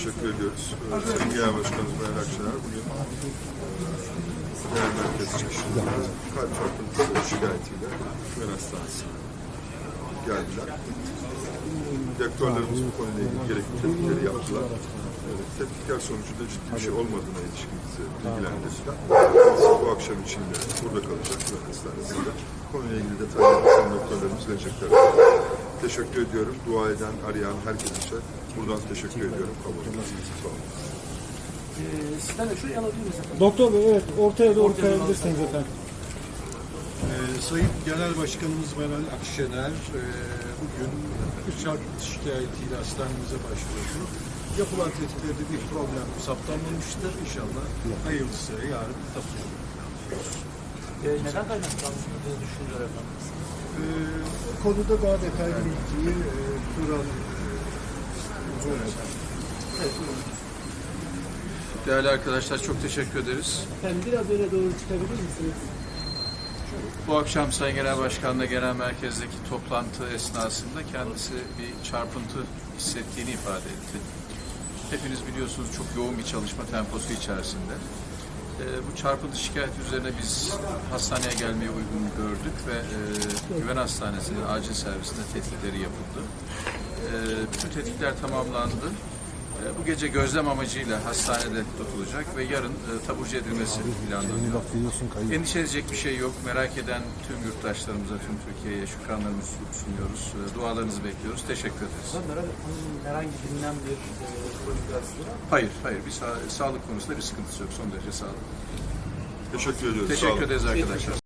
teşekkür ediyoruz. Ee, Sayın Genel Başkanımız Meral Akşener bugün genel merkez çıkışında kalp çarpıntısı şikayetiyle Güven Hastanesi'ne geldiler. Doktorlarımız bu konuyla ilgili gerekli tepkileri yaptılar. Evet, Tetkikler sonucunda ciddi bir şey olmadığına ilişkin bizi bilgilendirdiler. Bu akşam içinde burada kalacak Güven Hastanesi'nde. Konuyla ilgili detayları doktorlarımız verecekler. Teşekkür ediyorum. Dua eden, arayan herkese buradan teşekkür ediyorum. Kabul edin. Sağ olun. Ee, sizden de şuraya alabilir miyiz efendim? Doktor Bey evet ortaya doğru Ortaya doğru kayabilirsiniz efendim. Ee, Sayın Genel Başkanımız Meral Akşener e, bugün çarp şikayetiyle hastanemize başvurdu. Yapılan tetkiklerde bir problem saptanmamıştır. İnşallah hayırlısı yarın tapılır. Ee, neden kaynaklandığını düşünüyor efendim? Bu konuda daha detaylı bilgiyi e, Turan e, Uzun. Evet. Değerli arkadaşlar çok teşekkür ederiz. Efendim biraz öne doğru çıkabilir misiniz? Bu akşam Sayın Genel Başkan'la genel merkezdeki toplantı esnasında kendisi bir çarpıntı hissettiğini ifade etti. Hepiniz biliyorsunuz çok yoğun bir çalışma temposu içerisinde. Ee, bu çarpıntı şikayeti üzerine biz hastaneye gelmeyi uygun gördük ve e, Güven Hastanesi'nin acil servisinde tetkikleri yapıldı. Ee, bütün tetkikler tamamlandı. Ee, bu gece gözlem amacıyla hastanede tutulacak ve yarın e, taburcu edilmesi planlanıyor. Endişe edecek bir şey yok. Merak eden tüm yurttaşlarımıza, tüm Türkiye'ye şükranlarımızı sunuyoruz. Ee, Dualarınızı bekliyoruz. Teşekkür ederiz. Herhangi bilinen bir e. Hayır, hayır. Bir sa- sağlık konusunda bir sıkıntısı yok. Son derece sağlıklı. Teşekkür ediyoruz. Teşekkür ederiz arkadaşlar.